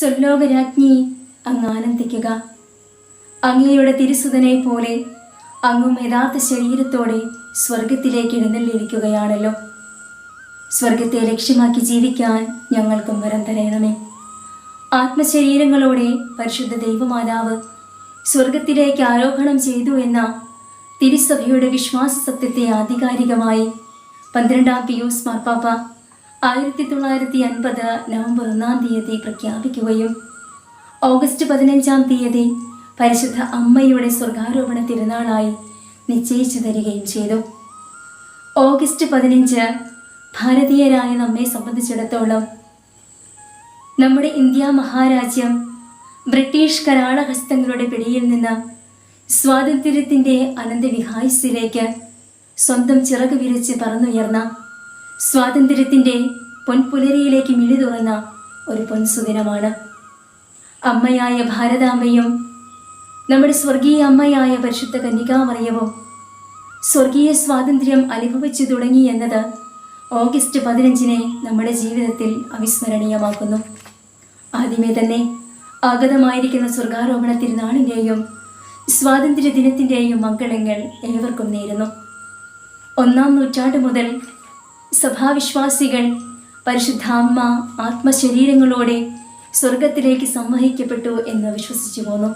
സ്വർലോകരാജ്ഞി അങ്ങ് ആനന്ദിക്കുക. അങ്ങയുടെ തിരുസുതനെ പോലെ അങ്ങും യഥാർത്ഥ ശരീരത്തോടെ സ്വർഗത്തിലേക്ക് എഴുന്നള്ളിയിരിക്കുകയാണല്ലോ. സ്വർഗത്തെ ലക്ഷ്യമാക്കി ജീവിക്കാൻ ഞങ്ങൾക്കും വരം തരയണമേ ആത്മശരീരങ്ങളോടെ പരിശുദ്ധ ദൈവമാതാവ് സ്വർഗത്തിലേക്ക് ആരോഹണം ചെയ്തു എന്ന തിരുസഭയുടെ വിശ്വാസ സത്യത്തെ ആധികാരികമായി പന്ത്രണ്ടാം പിയൂസ് മാർപ്പാപ്പ ആയിരത്തി തൊള്ളായിരത്തി അൻപത് നവംബർ ഒന്നാം തീയതി പ്രഖ്യാപിക്കുകയും ഓഗസ്റ്റ് പതിനഞ്ചാം തീയതി പരിശുദ്ധ അമ്മയുടെ സ്വർഗാരോപണ തിരുനാളായി നിശ്ചയിച്ചു തരികയും ചെയ്തു. ഓഗസ്റ്റ് പതിനഞ്ച് ഭാരതീയരായ നമ്മെ സംബന്ധിച്ചിടത്തോളം നമ്മുടെ ഇന്ത്യ മഹാരാജ്യം ബ്രിട്ടീഷ് കരാളഹസ്തങ്ങളുടെ പിടിയിൽ നിന്ന് സ്വാതന്ത്ര്യത്തിന്റെ അനന്തവിഹായസിലേക്ക് സ്വന്തം ചിറക് വിരിച്ച് പറന്നുയർന്ന സ്വാതന്ത്ര്യത്തിന്റെ പൊൻപുലരിയിലേക്ക് മിഴി തുറന്ന ഒരു പൊൻസുദിനമാണ്. അമ്മയായ ഭാരതാമ്മയും നമ്മുടെ സ്വർഗീയ അമ്മയായ പരിശുദ്ധ കന്യകാമറിയവും സ്വർഗീയ സ്വാതന്ത്ര്യം അനുഭവിച്ചു തുടങ്ങി എന്നത് ഓഗസ്റ്റ് പതിനഞ്ചിനെ നമ്മുടെ ജീവിതത്തിൽ അവിസ്മരണീയമാക്കുന്നു. ആദ്യമേ തന്നെ ആഗതമായിരിക്കുന്ന സ്വർഗാരോപണ തിരുനാളിന്റെയും സ്വാതന്ത്ര്യ ദിനത്തിന്റെയും മംഗളങ്ങൾ ഏവർക്കും നേരുന്നു. ഒന്നാം നൂറ്റാണ്ട് മുതൽ സഭാവിശ്വാസികൾ പരിശുദ്ധാമ്മ ആത്മശരീരങ്ങളോടെ സ്വർഗത്തിലേക്ക് സംവഹിക്കപ്പെട്ടു എന്ന് വിശ്വസിച്ചു പോന്നു.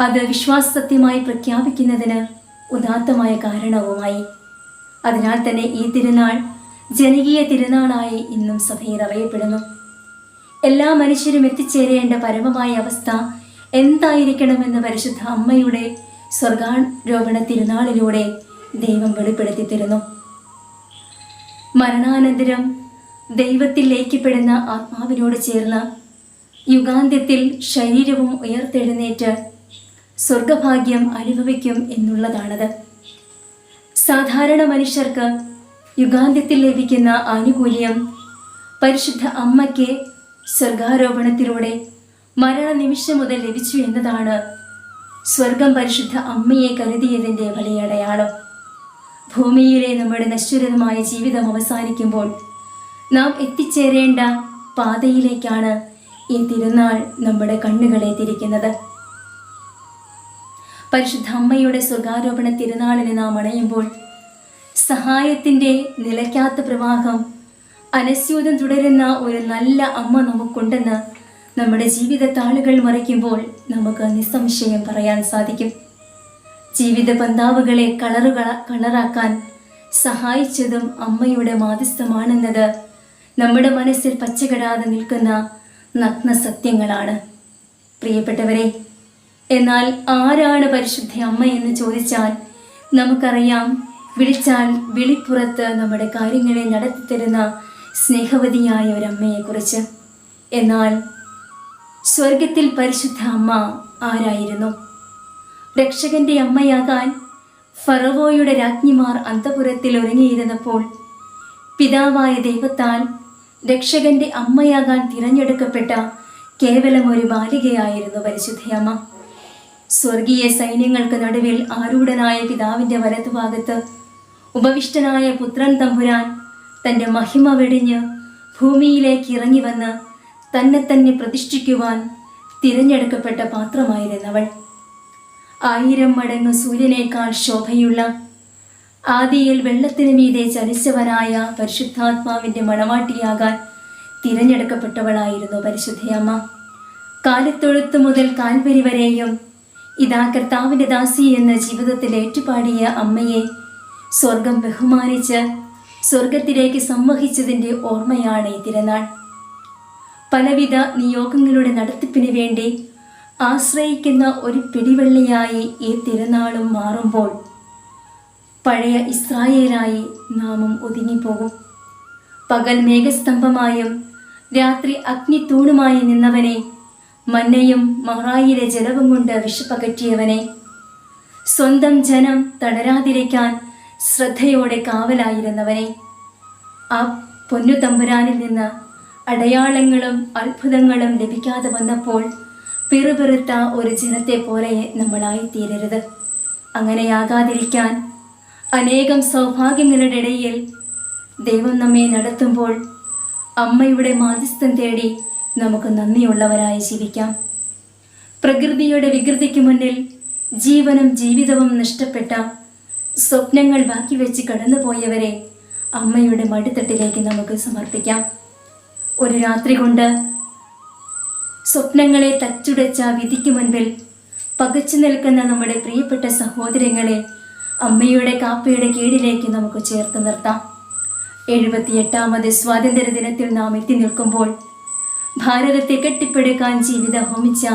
അത് വിശ്വാസ സത്യമായി പ്രഖ്യാപിക്കുന്നതിന് ഉദാത്തമായ കാരണവുമായി. അതിനാൽ തന്നെ ഈ തിരുനാൾ ജനകീയ തിരുനാളായി ഇന്നും സഭയിൽ അറിയപ്പെടുന്നു. എല്ലാ മനുഷ്യരും എത്തിച്ചേരേണ്ട പരമമായ അവസ്ഥ എന്തായിരിക്കണമെന്ന് പരിശുദ്ധ അമ്മയുടെ സ്വർഗാരോപണ തിരുനാളിലൂടെ ദൈവം വെളിപ്പെടുത്തി തരുന്നു മരണാനന്തരം ദൈവത്തിൽ ലയിക്കപ്പെടുന്ന ആത്മാവിനോട് ചേർന്ന യുഗാന്ത്യത്തിൽ ശരീരവും ഉയർത്തെഴുന്നേറ്റ് സ്വർഗഭാഗ്യം അനുഭവിക്കും എന്നുള്ളതാണത്. സാധാരണ മനുഷ്യർക്ക് യുഗാന്ത്യത്തിൽ ലഭിക്കുന്ന ആനുകൂല്യം പരിശുദ്ധ അമ്മയ്ക്ക് സ്വർഗാരോപണത്തിലൂടെ മരണനിമിഷം മുതൽ ലഭിച്ചു എന്നതാണ് സ്വർഗം പരിശുദ്ധ അമ്മയെ കരുതിയതിന്റെ വലിയ അടയാളം. ഭൂമിയിലെ നമ്മുടെ നശ്വരമായ ജീവിതം അവസാനിക്കുമ്പോൾ നാം എത്തിച്ചേരേണ്ട പാതയിലേക്കാണ് ഈ തിരുനാൾ നമ്മുടെ കണ്ണുകളെ തിരിക്കുന്നത്. പരിശുദ്ധ അമ്മയുടെ സ്വർഗാരോപണ തിരുനാളിന് നാം അണയുമ്പോൾ സഹായത്തിന്റെ നിലയ്ക്കാത്ത പ്രവാഹം അനസ്യൂതം തുടരുന്ന ഒരു നല്ല അമ്മ നമുക്കുണ്ടെന്ന് നമ്മുടെ ജീവിത താളുകൾ മറിക്കുമ്പോൾ നമുക്ക് നിസ്സംശയം പറയാൻ സാധിക്കും. ജീവിത പന്താവുകളെ കളറുക കളറാക്കാൻ സഹായിച്ചതും അമ്മയുടെ മാധ്യസ്ഥമാണെന്നത് നമ്മുടെ മനസ്സിൽ പച്ചകെടാതെ നിൽക്കുന്ന നഗ്ന സത്യങ്ങളാണ്. പ്രിയപ്പെട്ടവരെ എന്നാൽ ആരാണ് പരിശുദ്ധ അമ്മ എന്ന് ചോദിച്ചാൽ നമുക്കറിയാം വിളിച്ചാൽ വിളിപ്പുറത്ത് നമ്മുടെ കാര്യങ്ങളെ നടത്തിത്തരുന്ന സ്നേഹവതിയായ ഒരമ്മയെക്കുറിച്ച്. എന്നാൽ സ്വർഗത്തിൽ പരിശുദ്ധ അമ്മ ആരായിരുന്നു? രക്ഷകന്റെ അമ്മയാകാൻ ഫറവോയുടെ രാജ്ഞിമാർ അന്തപുരത്തിൽ ഒരുങ്ങിയിരുന്നപ്പോൾ പിതാവായ ദൈവത്താൽ രക്ഷകന്റെ അമ്മയാകാൻ തിരഞ്ഞെടുക്കപ്പെട്ട കേവലം ഒരു ബാലികയായിരുന്നു പരിശുദ്ധയമ്മ. സ്വർഗീയ സൈന്യങ്ങൾക്ക് നടുവിൽ ആരൂഢനായ പിതാവിന്റെ വലതുഭാഗത്ത് ഉപവിഷ്ടനായ പുത്രൻ തമ്പുരാൻ തന്റെ മഹിമ വെടിഞ്ഞ് ഭൂമിയിലേക്ക് ഇറങ്ങി വന്ന് തന്നെ തന്നെ പ്രതിഷ്ഠിക്കുവാൻ തിരഞ്ഞെടുക്കപ്പെട്ട പാത്രമായിരുന്നവൾ. ആയിരം മടങ്ങ് സൂര്യനേക്കാൾ ശോഭയുള്ള ആദിയിൽ വെള്ളത്തിനു മീതെ ചലിച്ചവനായ പരിശുദ്ധാത്മാവിന്റെ മണവാട്ടിയാകാൻ തിരഞ്ഞെടുക്കപ്പെട്ടവളായിരുന്നു പരിശുദ്ധയമ്മ കാലത്തൊഴുത്തു മുതൽ കാൽവരി വരെയും ഇതാ കർത്താവിന്റെ ദാസി എന്ന ജീവിതത്തിൽ ഏറ്റുപാടിയ അമ്മയെ സ്വർഗം ബഹുമാനിച്ച് സ്വർഗത്തിലേക്ക് സംവഹിച്ചതിന്റെ ഓർമ്മയാണ് ഈ തിരുനാൾ. പലവിധ നിയോഗങ്ങളുടെ നടത്തിപ്പിന് വേണ്ടി ആശ്രയിക്കുന്ന ഒരു പിടിവെള്ളിയായി ഈ തിരുനാളും മാറുമ്പോൾ പഴയ ഇസ്രായേലായി നാമും ഒതുങ്ങിപ്പോകും. പകൽ മേഘസ്തംഭമായും രാത്രി അഗ്നിത്തൂണുമായി നിന്നവനെ മന്നയും മഹായിലെ ജലവും കൊണ്ട് വിഷപ്പകറ്റിയവനെ സ്വന്തം ജനം തടരാതിരിക്കാൻ ശ്രദ്ധയോടെ കാവലായിരുന്നവനെ ആ പൊന്നു തമ്പുരാനിൽ നിന്ന് അടയാളങ്ങളും അത്ഭുതങ്ങളും ലഭിക്കാതെ വന്നപ്പോൾ പിറുപിറുത്ത ഒരു ജനത്തെ പോലെ നമ്മളായി തീരരുത് അങ്ങനെയാകാതിരിക്കാൻ അനേകം സൗഭാഗ്യങ്ങളുടെ ഇടയിൽ ദൈവം നമ്മെ നടത്തുമ്പോൾ അമ്മയുടെ മാധ്യസ്ഥം തേടി നമുക്ക് നന്ദിയുള്ളവരായി ജീവിക്കാം. പ്രകൃതിയുടെ വികൃതിക്ക് മുന്നിൽ ജീവനും ജീവിതവും നഷ്ടപ്പെട്ട സ്വപ്നങ്ങൾ ബാക്കി വെച്ച് കടന്നുപോയവരെ അമ്മയുടെ മടിത്തട്ടിലേക്ക് നമുക്ക് സമർപ്പിക്കാം. ഒരു രാത്രി കൊണ്ട് സ്വപ്നങ്ങളെ തച്ചുടച്ച വിധിക്ക് മുൻപിൽ പകച്ചു നിൽക്കുന്ന നമ്മുടെ പ്രിയപ്പെട്ട സഹോദരങ്ങളെ അമ്മയുടെ കാപ്പയുടെ കീഴിലേക്ക് നമുക്ക് ചേർത്ത് നിർത്താം. എഴുപത്തിയെട്ടാമത് സ്വാതന്ത്ര്യ ദിനത്തിൽ നാം എത്തി നിൽക്കുമ്പോൾ ഭാരതത്തെ കെട്ടിപ്പടുക്കാൻ ജീവിതം ഹോമിച്ച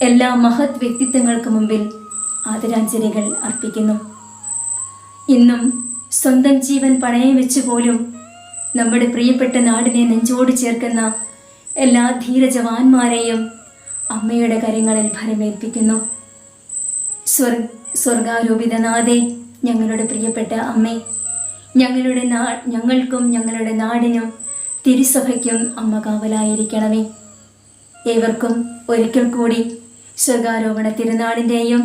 എല്ലാ മഹത് വ്യക്തിത്വങ്ങൾക്ക് മുമ്പിൽ ആദരാഞ്ജലികൾ അർപ്പിക്കുന്നു. ഇന്നും സ്വന്തം ജീവൻ പണയം വെച്ച് പോലും നമ്മുടെ പ്രിയപ്പെട്ട നാടിനെ നെഞ്ചോട് ചേർക്കുന്ന എല്ലാ ധീരജവാന്മാരെയും അമ്മയുടെ കരങ്ങളിൽ ഫലമേൽപ്പിക്കുന്നു സ്വർ സ്വർഗാരോപിതനാഥെ ഞങ്ങളുടെ പ്രിയപ്പെട്ട അമ്മേ ഞങ്ങളുടെ നാ ഞങ്ങൾക്കും ഞങ്ങളുടെ നാടിനും തിരുസഭയ്ക്കും അമ്മ കാവലായിരിക്കണമേ. ഏവർക്കും ഒരിക്കൽ കൂടി സ്വർഗാരോപണ തിരുനാളിന്റെയും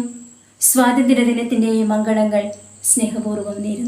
സ്വാതന്ത്ര്യ ദിനത്തിന്റെയും മംഗളങ്ങൾ സ്നേഹപൂർവം നേരുന്നു.